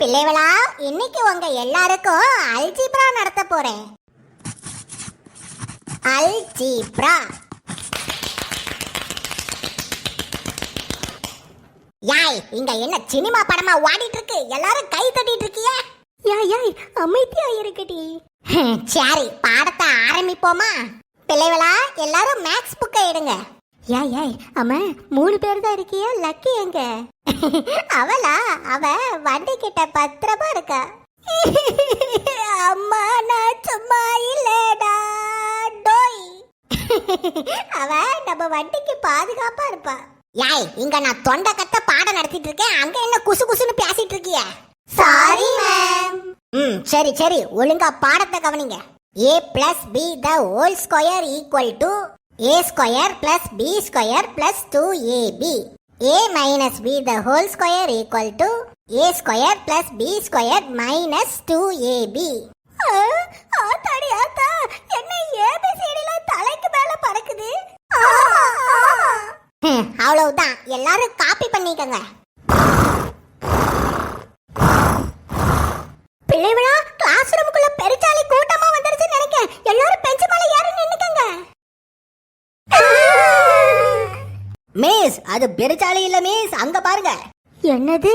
பிள்ளைகளா இன்னைக்கு உங்க எல்லாருக்கும் அல்ஜிப்ரா நடத்த போறேன். அல்ஜிப்ரா. யாய் இங்க என்ன சினிமா படமா ஓடிட்டு இருக்கு எல்லாரும் கை தட்டிட்டு இருக்கிய யாய் யாய் அமைதியா இருக்கடி. சரி பாடத்தை ஆரம்பிப்போமா? பிள்ளைகளா எல்லாரும் மேக்ஸ் புக்கை எடுங்க. யாய் ஏய் அம்மா மூணு பேர் தான் இருக்கியா? லக்கி எங்க? அவளா? அவ வண்டி கிட்ட பத்திரமா இருக்கா. அம்மா நான் சும்மா இல்லடா டோய். அவ நம்ம வண்டிக்கு பாதுகாப்பா இருப்பா. ஏய் இங்க நான் தொண்டை கத்த பாடம் நடத்திட்டு இருக்கேன். அங்க என்ன குசு குசுன்னு பேசிட்டு இருக்கிய? சாரி மேம் ம் சரி சரி. ஒழுங்கா பாடத்தை கவனிங்க. A plus B the whole square equal to A square plus B square plus two A B A minus B the whole square equal to A square plus B square minus two A B ஆத்தாடி ஆத்தா என்ன ஏபிசிடில தலைக்கு மேல பறக்குது. அவ்வளவுதான். எல்லாரும் copy பண்ணிக்கங்க. Miss அது பெருச்சாலி இல்ல மிஸ் அங்க பாருங்க. என்னது?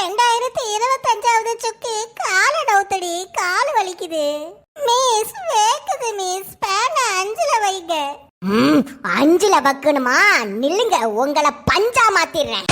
ரெண்டாயிரத்தி இருபத்தஞ்சாவது சுக்கு கால டவுத்தடி கால் வலிக்குது. மிஸ் வேக்குது மிஸ் பேன அஞ்சுல வைங்க. அஞ்சுல பக்கணுமா நில்லுங்க உங்களை பஞ்சா மாத்திடுறேன்.